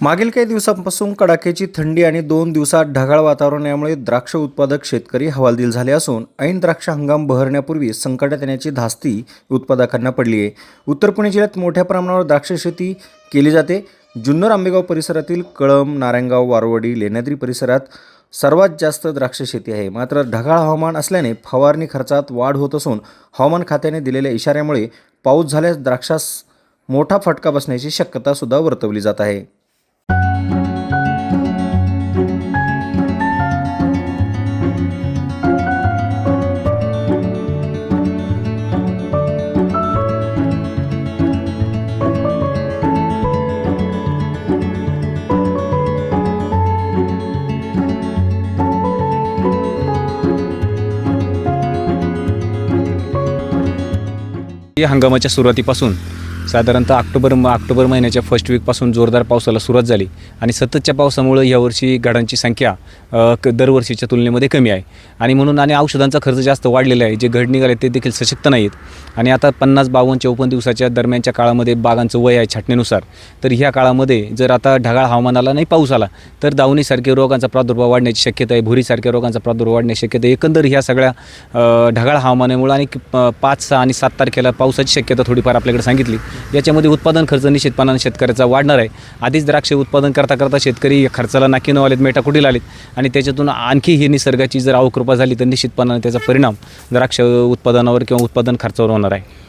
मागील काही दिवसांपासून कडाक्याची थंडी आणि दोन दिवसात ढगाळ वातावरण यामुळे द्राक्ष उत्पादक शेतकरी हवालदिल झाले असून ऐन द्राक्ष हंगाम बहरण्यापूर्वी संकटात येण्याची धास्ती उत्पादकांना पडली आहे. उत्तर पुणे जिल्ह्यात मोठ्या प्रमाणावर द्राक्ष शेती केली जाते. जुन्नर आंबेगाव परिसरातील कळंब नारायणगाव वारवडी लेण्याद्री परिसरात सर्वात जास्त द्राक्ष शेती आहे. मात्र ढगाळ हवामान असल्याने फवारणी खर्चात वाढ होत असून हवामान खात्याने दिलेल्या इशाऱ्यामुळे पाऊस झाल्यास द्राक्षास मोठा फटका बसण्याची शक्यतासुद्धा वर्तवली जात आहे. या हंगामाच्या सुरुवातीपासून साधारणतः ऑक्टोबर म ऑक्टोबर महिन्याच्या फर्स्ट वीकपासून जोरदार पावसाला सुरुवात झाली. आणि सततच्या पावसामुळं यावर्षी घडांची संख्या क दरवर्षीच्या तुलनेमध्ये कमी आहे. आणि म्हणून आणि औषधांचा खर्च जास्त वाढलेला आहे. जे घड निघाले ते देखील सशक्त नाहीत आणि आता पन्नास बावन्न चौपन्न दिवसाच्या दरम्यानच्या काळामध्ये बागांचं वय आहे छाटणीनुसार. तर ह्या काळामध्ये जर आता ढगाळ हवामान आला नाही पाऊस आला तर दावणीसारखे रोगांचा प्रादुर्भाव वाढण्याची शक्यता आहे. भुरीसारख्या रोगांचा प्रादुर्भाव वाढण्याची शक्यता आहे. एकंदर ह्या सगळ्या ढगाळ हवामानामुळं आणि पाच सहा आणि सात तारखेला पावसाची शक्यता थोडीफार आपल्याकडे सांगितली. याच्यामध्ये उत्पादन खर्च निश्चितपणाने शेतकऱ्याचा वाढणार आहे. आधीच द्राक्ष उत्पादन करता करता शेतकरी खर्चाला नाकी न आलेत मेटाकुटीला आलेत आणि त्याच्यातून आणखी ही निसर्गाची जर अवकृपा झाली तर निश्चितपणाने त्याचा परिणाम द्राक्ष उत्पादनावर किंवा उत्पादन खर्चावर होणार आहे.